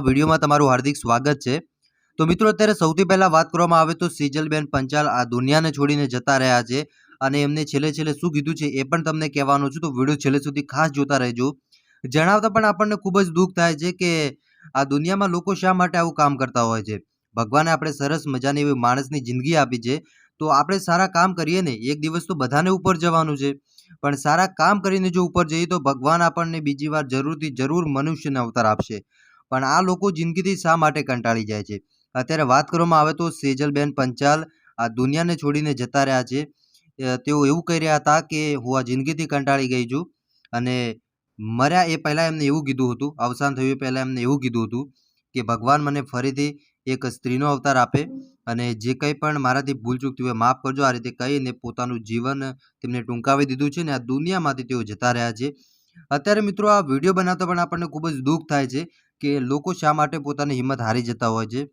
વિડીયોમાં તમારું હાર્દિક સ્વાગત છે. તો મિત્રો, અત્યારે સૌથી પહેલાં વાત કરવામાં આવે તો સિજલબેન પંચાલ આ દુનિયાને છોડીને જતા રહ્યા છે અને એમને છેલ્લે છેલ્લે શું કીધું છે એ પણ તમને કહેવાનું છું. તો વીડિયો છેલ્લે સુધી ખાસ જોતા રહેજો. જણાવતા પણ આપણને ખૂબ જ દુઃખ થાય છે કે આ દુનિયામાં લોકો શા માટે આવું કામ કરતા હોય છે? ભગવાને આપણે સરસ મજાની એવી માણસની જિંદગી આપી છે. તો આપણે સારા કામ કરીએ ને, એક દિવસ તો બધાને ઉપર જવાનું છે. પણ સારા કામ કરીને જો ઉપર જઈએ તો ભગવાન આપણને બીજી વાર જરૂરથી જરૂર મનુષ્યને અવતાર આપશે. પણ આ લોકો જિંદગીથી શા માટે કંટાળી જાય છે? અત્યારે વાત કરવામાં આવે તો સેજલબેન પંચાલ આ દુનિયાને છોડીને જતા રહ્યા છે. તેઓ એવું કહી રહ્યા હતા કે, હું આ જિંદગીથી કંટાળી ગઈ છું. અને મર્યા એ પહેલાં એમને એવું કીધું હતું, અવસાન થયું એ પહેલાં એમને એવું કીધું હતું કે, ભગવાન મને ફરીથી એક સ્ત્રીનો અવતાર આપે અને જે કંઈ પણ મારાથી ભૂલચૂક થયું હોય માફ કરજો. આ રીતે કહીને પોતાનું જીવન તેમને ટૂંકાવી દીધું છે ને આ દુનિયામાંથી તેઓ જતા રહ્યા છે. અત્યારે મિત્રો આ વીડિયો બનાવતા પણ આપણને ખૂબ જ દુઃખ થાય છે. કે લોકો શા માટે પોતાની હિંમત હારી જતા હોય છે?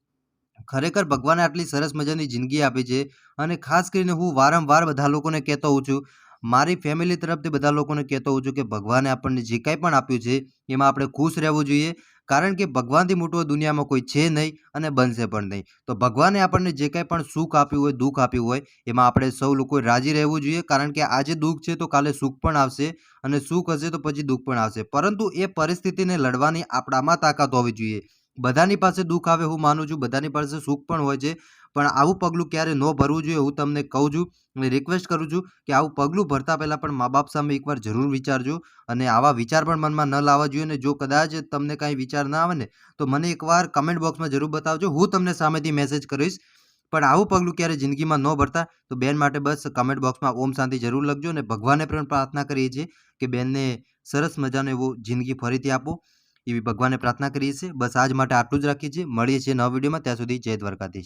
ખરેખર ભગવાને આટલી સરસ મજાની જિંદગી આપી છે અને ખાસ કરીને હું વારંવાર બધા લોકોને કહેતો હોઉં છું, મારી ફેમિલી તરફથી બધા લોકોને કહેતો હોઉં છું કે ભગવાને આપણને જે કાંઈ પણ આપ્યું છે, એમાં આપણે ખુશ રહેવું જોઈએ કારણ કે ભગવાનથી મોટું દુનિયામાં કોઈ છે નહીં અને બનશે પણ નહીં. તો ભગવાને આપણને જે કંઈ પણ સુખ આપ્યું હોય, દુઃખ આપ્યું હોય, એમાં આપણે સૌ લોકોએ રાજી રહેવું જોઈએ. કારણ કે આજે દુઃખ છે તો કાલે સુખ પણ આવશે અને સુખ હશે તો પછી દુઃખ પણ આવશે. પરંતુ એ પરિસ્થિતિને લડવાની આપણામાં તાકાત હોવી જોઈએ. બધાની પાસે દુઃખ આવે હું માનું છું, બધાની પાસે સુખ પણ હોય છે, પણ આવું પગલું ક્યારે ન ભરવું જોઈએ હું તમને કહું છું. અને રિક્વેસ્ટ કરું છું કે આવું પગલું ભરતા પહેલાં પણ મા બાપ સામે એકવાર જરૂર વિચારજો અને આવા વિચાર પણ મનમાં ન લાવવા જોઈએ અને જો કદાચ તમને કાંઈ વિચાર ના આવે ને, તો મને એકવાર કમેન્ટ બોક્સમાં જરૂર બતાવજો, હું તમને સામેથી મેસેજ કરીશ. પણ આવું પગલું ક્યારે જિંદગીમાં ન ભરતા, તો બેન માટે બસ કમેન્ટ બોક્સમાં ઓમ શાંતિ જરૂર લખજો અને ભગવાને પણ પ્રાર્થના કરીએ છીએ કે બેનને સરસ મજાનો એવો જિંદગી ફરીથી આપો. એવી ભગવાને પ્રાર્થના કરીએ છીએ. બસ આજ માટે આટલું જ રાખીએ છીએ. મળીએ છીએ નવા વિડીયોમાં. ત્યાં સુધી જય દ્વારકાધીશ.